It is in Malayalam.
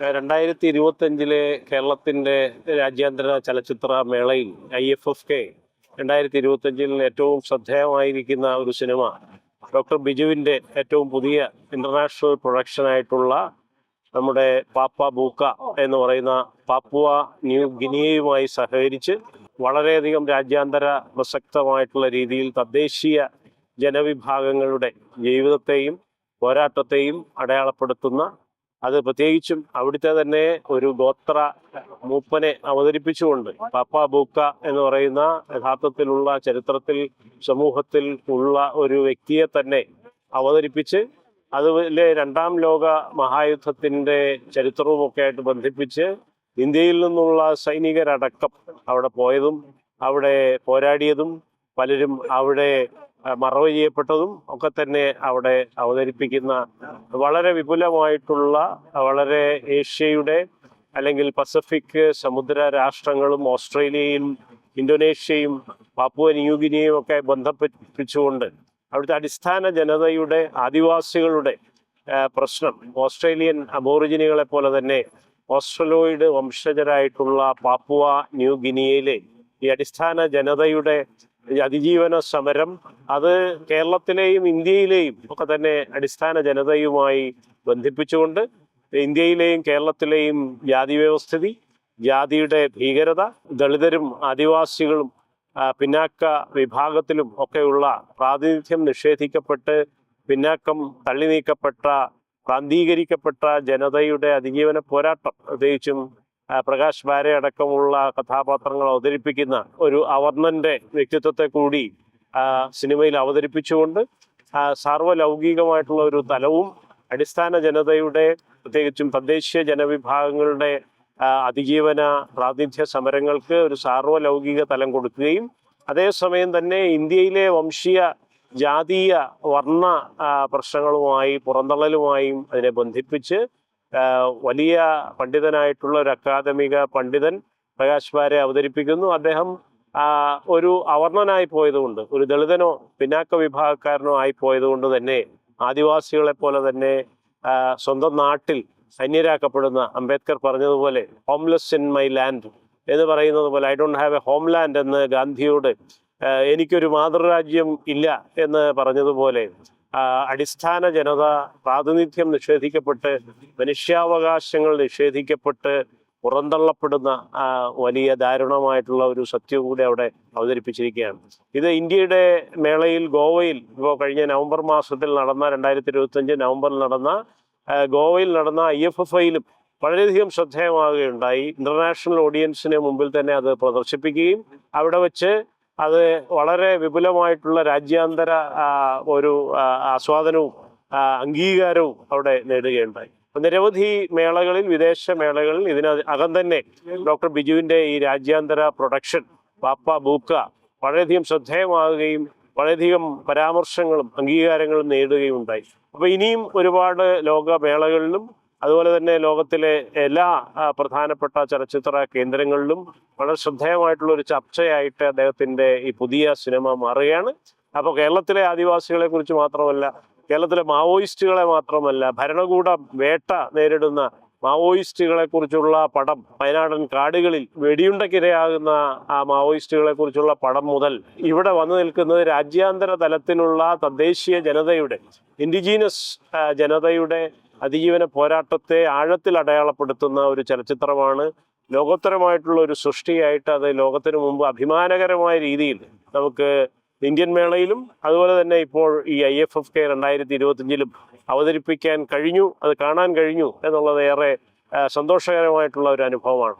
രണ്ടായിരത്തി ഇരുപത്തഞ്ചിലെ കേരളത്തിന്റെ രാജ്യാന്തര ചലച്ചിത്ര മേളയിൽ ഐ എഫ് എഫ് കെ രണ്ടായിരത്തി ഇരുപത്തഞ്ചിൽ ഏറ്റവും ശ്രദ്ധേയമായിരിക്കുന്ന ഒരു സിനിമ ഡോക്ടർ ബിജുവിന്റെ ഏറ്റവും പുതിയ ഇന്റർനാഷണൽ പ്രൊഡക്ഷനായിട്ടുള്ള നമ്മുടെ പാപ്പ ബൂക്ക എന്ന് പറയുന്ന പാപ്പുവ ന്യൂ ഗിനിയയുമായി സഹകരിച്ച് വളരെയധികം രാജ്യാന്തര പ്രസക്തമായിട്ടുള്ള രീതിയിൽ തദ്ദേശീയ ജനവിഭാഗങ്ങളുടെ ജീവിതത്തെയും പോരാട്ടത്തെയും അടയാളപ്പെടുത്തുന്ന അത് പ്രത്യേകിച്ചും അവിടുത്തെ തന്നെ ഒരു ഗോത്ര മൂപ്പനെ അവതരിപ്പിച്ചുകൊണ്ട് പാപ്പ ബൂക്ക എന്ന് പറയുന്ന യഥാർത്ഥത്തിലുള്ള ചരിത്രത്തിൽ സമൂഹത്തിൽ ഉള്ള ഒരു വ്യക്തിയെ തന്നെ അവതരിപ്പിച്ച് അതുപോലെ രണ്ടാം ലോക മഹായുദ്ധത്തിന്റെ ചരിത്രവുമൊക്കെ ആയിട്ട് ബന്ധിപ്പിച്ച് ഇന്ത്യയിൽ നിന്നുള്ള സൈനികരടക്കം അവിടെ പോയതും അവിടെ പോരാടിയതും പലരും അവിടെ മറവ് ചെയ്യപ്പെട്ടതും ഒക്കെ തന്നെ അവിടെ അവതരിപ്പിക്കുന്ന വളരെ വിപുലമായിട്ടുള്ള വളരെ ഏഷ്യയുടെ അല്ലെങ്കിൽ പസഫിക് സമുദ്ര രാഷ്ട്രങ്ങളും ഓസ്ട്രേലിയയും ഇന്തോനേഷ്യയും പാപ്പുവ ന്യൂഗിനിയും ഒക്കെ ബന്ധപ്പെട്ടിച്ചുകൊണ്ട് അവിടുത്തെ അടിസ്ഥാന ജനതയുടെ ആദിവാസികളുടെ പ്രശ്നം ഓസ്ട്രേലിയൻ അബോറിജിനികളെ പോലെ തന്നെ ഓസ്ട്രലോയിഡ് വംശജരായിട്ടുള്ള പാപ്പുവ ന്യൂ ഗിനിയയിലെ ഈ അടിസ്ഥാന ജനതയുടെ അതിജീവന സമരം അത് കേരളത്തിലെയും ഇന്ത്യയിലെയും ഒക്കെ തന്നെ അടിസ്ഥാന ജനതയുമായി ബന്ധിപ്പിച്ചുകൊണ്ട് ഇന്ത്യയിലെയും കേരളത്തിലെയും ജാതി വ്യവസ്ഥിതി ജാതിയുടെ ഭീകരത ദളിതരും ആദിവാസികളും പിന്നാക്ക വിഭാഗത്തിലും ഒക്കെയുള്ള പ്രാതിനിധ്യം നിഷേധിക്കപ്പെട്ട് പിന്നാക്കം തള്ളി നീക്കപ്പെട്ട പ്രാന്തീകരിക്കപ്പെട്ട ജനതയുടെ അതിജീവന പോരാട്ടം പ്രത്യേകിച്ചും പ്രകാശ് ബാരെ അടക്കമുള്ള കഥാപാത്രങ്ങൾ അവതരിപ്പിക്കുന്ന ഒരു അവർണന്റെ വ്യക്തിത്വത്തെ കൂടി സിനിമയിൽ അവതരിപ്പിച്ചുകൊണ്ട് സാർവലൗകികമായിട്ടുള്ള ഒരു തലവും അടിസ്ഥാന ജനതയുടെ പ്രത്യേകിച്ചും തദ്ദേശീയ ജനവിഭാഗങ്ങളുടെ അതിജീവന പ്രാതിനിധ്യ സമരങ്ങൾക്ക് ഒരു സാർവലൗകിക തലം കൊടുക്കുകയും അതേസമയം തന്നെ ഇന്ത്യയിലെ വംശീയ ജാതീയ വർണ പ്രശ്നങ്ങളുമായി പുറന്തള്ളലുമായും അതിനെ ബന്ധിപ്പിച്ച് വലിയ പണ്ഡിതനായിട്ടുള്ള ഒരു അക്കാദമിക പണ്ഡിതൻ പ്രകാശ് ബാരെ അവതരിപ്പിക്കുന്നു. അദ്ദേഹം ഒരു അവർണനായി പോയതുകൊണ്ട് ഒരു ദളിതനോ പിന്നാക്ക വിഭാഗക്കാരനോ ആയി പോയതുകൊണ്ട് തന്നെ ആദിവാസികളെ പോലെ തന്നെ സ്വന്തം നാട്ടിൽ സൈന്യരാക്കപ്പെടുന്ന അംബേദ്കർ പറഞ്ഞതുപോലെ ഹോംലെസ് ഇൻ മൈ ലാൻഡ് എന്ന് പറയുന്നത് പോലെ I don't have a home land എന്ന് ഗാന്ധിയോട് എനിക്കൊരു മാതൃരാജ്യം ഇല്ല എന്ന് പറഞ്ഞതുപോലെ അടിസ്ഥാന ജനത പ്രാതിനിധ്യം നിഷേധിക്കപ്പെട്ട് മനുഷ്യാവകാശങ്ങൾ നിഷേധിക്കപ്പെട്ട് പുറന്തള്ളപ്പെടുന്ന വലിയ ദാരുണമായിട്ടുള്ള ഒരു സത്യം കൂടി അവിടെ അവതരിപ്പിച്ചിരിക്കുകയാണ്. ഇത് ഇന്ത്യയുടെ മേളയിൽ ഗോവയിൽ ഇപ്പോൾ കഴിഞ്ഞ നവംബർ മാസത്തിൽ നടന്ന രണ്ടായിരത്തി ഇരുപത്തഞ്ച് നവംബറിൽ നടന്ന ഗോവയിൽ നടന്ന ഐ എഫ് എഫ് ഐയിലും വളരെയധികം ശ്രദ്ധേയമാവുകയുണ്ടായി ഇന്റർനാഷണൽ ഓഡിയൻസിന് മുമ്പിൽ തന്നെ അത് പ്രദർശിപ്പിക്കുകയും അവിടെ വെച്ച് അത് വളരെ വിപുലമായിട്ടുള്ള രാജ്യാന്തര ഒരു ആസ്വാദനവും അംഗീകാരവും അവിടെ നേടുകയുണ്ടായി. നിരവധി മേളകളിൽ വിദേശ മേളകളിൽ ഇതിന് അകം തന്നെ ഡോക്ടർ ബിജുവിന്റെ ഈ രാജ്യാന്തര പ്രൊഡക്ഷൻ പാപ്പ ബൂക്ക വളരെയധികം ശ്രദ്ധേയമാവുകയും വളരെയധികം പരാമർശങ്ങളും അംഗീകാരങ്ങളും നേടുകയും ഉണ്ടായി അപ്പോൾ ഇനിയും ഒരുപാട് ലോകമേളകളിലും അതുപോലെ തന്നെ ലോകത്തിലെ എല്ലാ പ്രധാനപ്പെട്ട ചലച്ചിത്ര കേന്ദ്രങ്ങളിലും വളരെ ശ്രദ്ധേയമായിട്ടുള്ള ഒരു ചർച്ചയായിട്ട് അദ്ദേഹത്തിന്റെ ഈ പുതിയ സിനിമ മാറുകയാണ്. അപ്പോൾ കേരളത്തിലെ ആദിവാസികളെ കുറിച്ച് മാത്രമല്ല കേരളത്തിലെ മാവോയിസ്റ്റുകളെ മാത്രമല്ല ഭരണകൂട വേട്ട നേരിടുന്ന മാവോയിസ്റ്റുകളെ കുറിച്ചുള്ള പടം വയനാടൻ കാടുകളിൽ വെടിയുണ്ടക്കിരയാകുന്ന ആ മാവോയിസ്റ്റുകളെ കുറിച്ചുള്ള പടം മുതൽ ഇവിടെ വന്നു നിൽക്കുന്നത് രാജ്യാന്തര തലത്തിലുള്ള തദ്ദേശീയ ജനതയുടെ ഇൻഡിജീനസ് ജനതയുടെ അതിജീവന പോരാട്ടത്തെ ആഴത്തിൽ അടയാളപ്പെടുത്തുന്ന ഒരു ചലച്ചിത്രമാണ്. ലോകോത്തരമായിട്ടുള്ള ഒരു സൃഷ്ടിയായിട്ട് അത് ലോകത്തിന് മുമ്പ് അഭിമാനകരമായ രീതിയിൽ നമുക്ക് ഇന്ത്യൻ മേളയിലും അതുപോലെ തന്നെ ഇപ്പോൾ ഈ ഐ എഫ് എഫ് കെ രണ്ടായിരത്തി ഇരുപത്തിയഞ്ചിലും അവതരിപ്പിക്കാൻ കഴിഞ്ഞു അത് കാണാൻ കഴിഞ്ഞു എന്നുള്ളത് ഏറെ സന്തോഷകരമായിട്ടുള്ള ഒരു അനുഭവമാണ്.